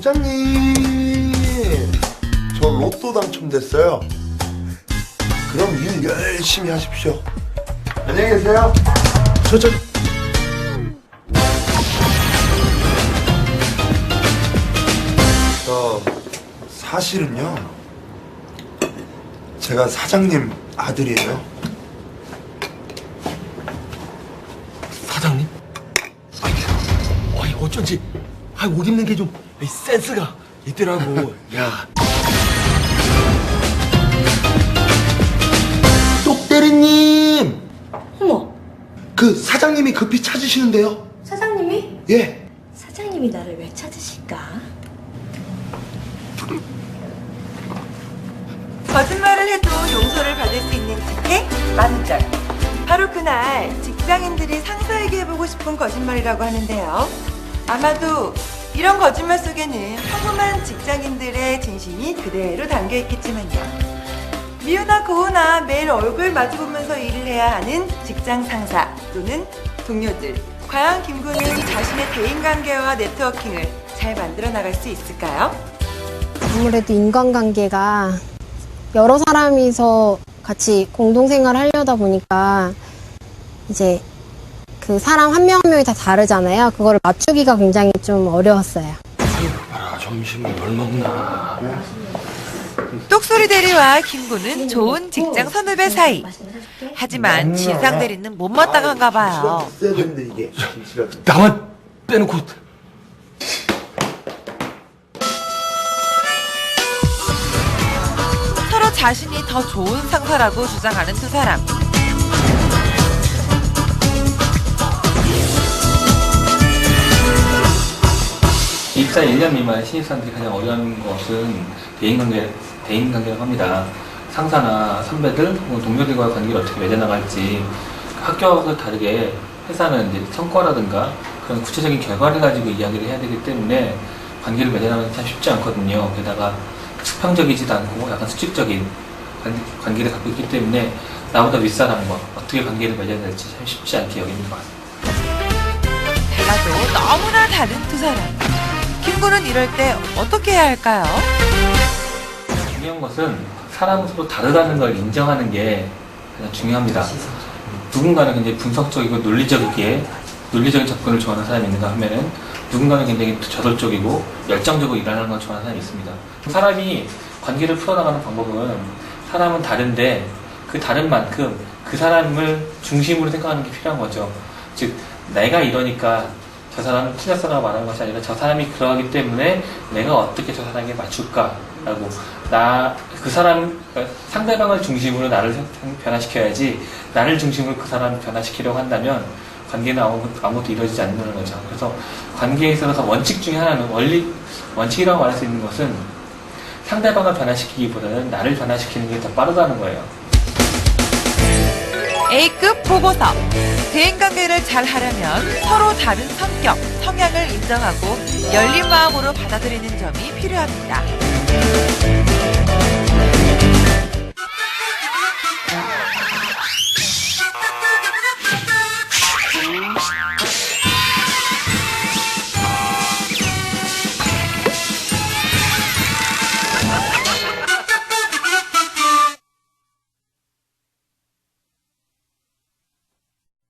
부장님 저 로또 당첨됐어요. 그럼 일 열심히 하십시오. 안녕히 계세요. 저 저... 저. 사실은요 제가 사장님 아들이에요. 사장님? 아니 어쩐지 아, 옷 입는 게 좀 센스가 있더라고. 야. 똑대리님! 어머, 그 사장님이 급히 찾으시는데요? 사장님이? 예. 사장님이 나를 왜 찾으실까? 거짓말을 해도 용서를 받을 수 있는 기회 만절. 바로 그날 직장인들이 상사에게 해보고 싶은 거짓말이라고 하는데요. 아마도 이런 거짓말 속에는 평범한 직장인들의 진심이 그대로 담겨 있겠지만요. 미우나 고우나 매일 얼굴 마주보면서 일을 해야 하는 직장 상사 또는 동료들. 과연 김구는 자신의 대인관계와 네트워킹을 잘 만들어 나갈 수 있을까요? 아무래도 인간관계가 여러 사람이서 같이 공동생활 하려다 보니까 이제 그 사람 한 명 한 명이 다 다르잖아요. 그거를 맞추기가 굉장히 좀 어려웠어요. 아, 점심을 뭘 먹나. 똑소리 대리와 김구는 좋은 직장 선후배 사이. 하지만 진상 대리는 못마땅한가 봐요. 있어야 되는데 이게 김치가 나만 빼놓고 서로 자신이 더 좋은 상사라고 주장하는 두 사람. 입사 1년 미만 신입사원들이 가장 어려운 것은 대인관계, 대인관계라고 합니다. 상사나 선배들 혹은 동료들과의 관계를 어떻게 맺어나갈지 학교하고 다르게 회사는 이제 성과라든가 그런 구체적인 결과를 가지고 이야기를 해야 되기 때문에 관계를 맺어나가기 참 쉽지 않거든요. 게다가 수평적이지도 않고 약간 수직적인 관계- 관계를 갖고 있기 때문에 나보다 윗사람과 어떻게 관계를 맺어야 될지 참 쉽지 않게 여기는 것 같습니다. 달라도 너무나 다른 두 사람. 김구는 이럴 때 어떻게 해야 할까요? 중요한 것은 사람은 서로 다르다는 걸 인정하는 게 가장 중요합니다. 누군가는 굉장히 분석적이고 논리적이게 논리적인 접근을 좋아하는 사람이 있는가 하면은 누군가는 굉장히 저돌적이고 열정적으로 일하는 걸 좋아하는 사람이 있습니다. 사람이 관계를 풀어나가는 방법은 사람은 다른데 그 다른 만큼 그 사람을 중심으로 생각하는 게 필요한 거죠. 즉 내가 이러니까 저 사람은 틀렸어라고 말하는 것이 아니라 저 사람이 그러하기 때문에 내가 어떻게 저 사람에게 맞출까라고 나 그 사람 그러니까 상대방을 중심으로 나를 생- 변화시켜야지 나를 중심으로 그 사람을 변화시키려고 한다면 관계는 아무, 아무것도 이루어지지 않는다는 거죠. 그래서 관계에 있어서 원칙 중에 하나는 원리 원칙이라고 말할 수 있는 것은 상대방을 변화시키기보다는 나를 변화시키는 게 더 빠르다는 거예요. A급 보고서. 대인관계를 잘 하려면 서로 다른 성격, 성향을 인정하고 열린 마음으로 받아들이는 점이 필요합니다.